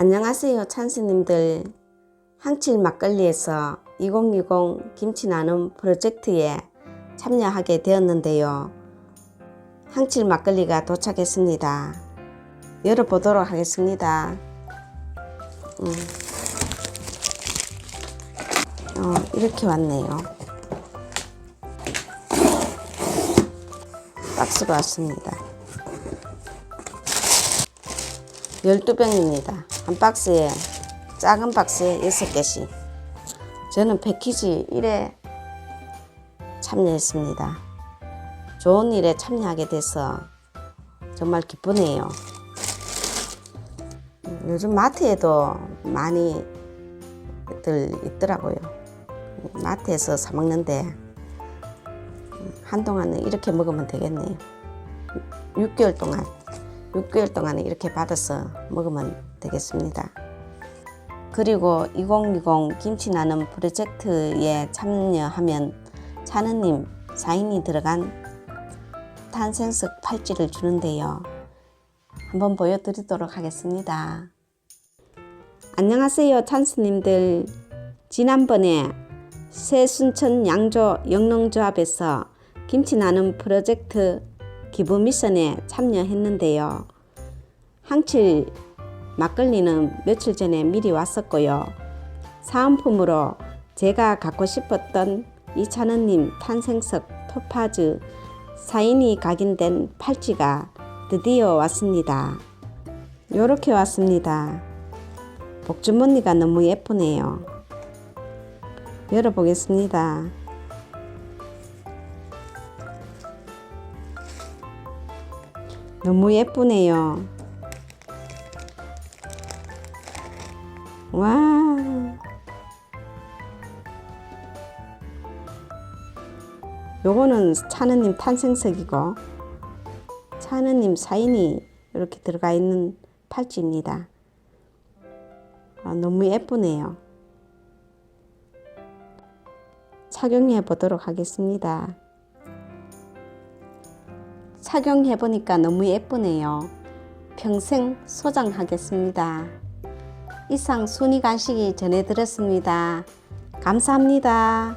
안녕하세요 찬스님들. 항칠 막걸리에서 2020 김치 나눔 프로젝트에 참여하게 되었는데요. 항칠 막걸리가 도착했습니다. 열어보도록 하겠습니다. 음. 어, 이렇게 왔네요. 박스로 왔습니다. 12병입니다. 한 박스에 작은 박스에 6개씩. 저는 패키지 1에 참여했습니다. 좋은 일에 참여하게 돼서 정말 기쁘네요. 요즘 마트에도 많이들 있더라고요. 마트에서 사 먹는데 한동안은 이렇게 먹으면 되겠네요. 6개월 동안 6개월 동안 이렇게 받아서 먹으면 되겠습니다. 그리고 2020 김치 나눔 프로젝트에 참여하면 차느님 사인이 들어간 탄생석 팔찌를 주는데요. 한번 보여드리도록 하겠습니다. 안녕하세요 찬스님들. 지난번에 새순천 양조 영농조합에서 김치 나눔 프로젝트 기부 미션에 참여했는데요. 항칠 막걸리는 며칠 전에 미리 왔었고요. 사은품으로 제가 갖고 싶었던 이찬원님 탄생석 토파즈 사인이 각인된 팔찌가 드디어 왔습니다. 요렇게 왔습니다. 복주머니가 너무 예쁘네요. 열어보겠습니다. 너무 예쁘네요. 와. 요거는 차느님 탄생석이고 차느님 사인이 이렇게 들어가 있는 팔찌입니다. 아, 너무 예쁘네요. 착용해 보도록 하겠습니다. 착용해 보니까 너무 예쁘네요. 평생 소장하겠습니다. 이상 순위 간식이 전해드렸습니다. 감사합니다.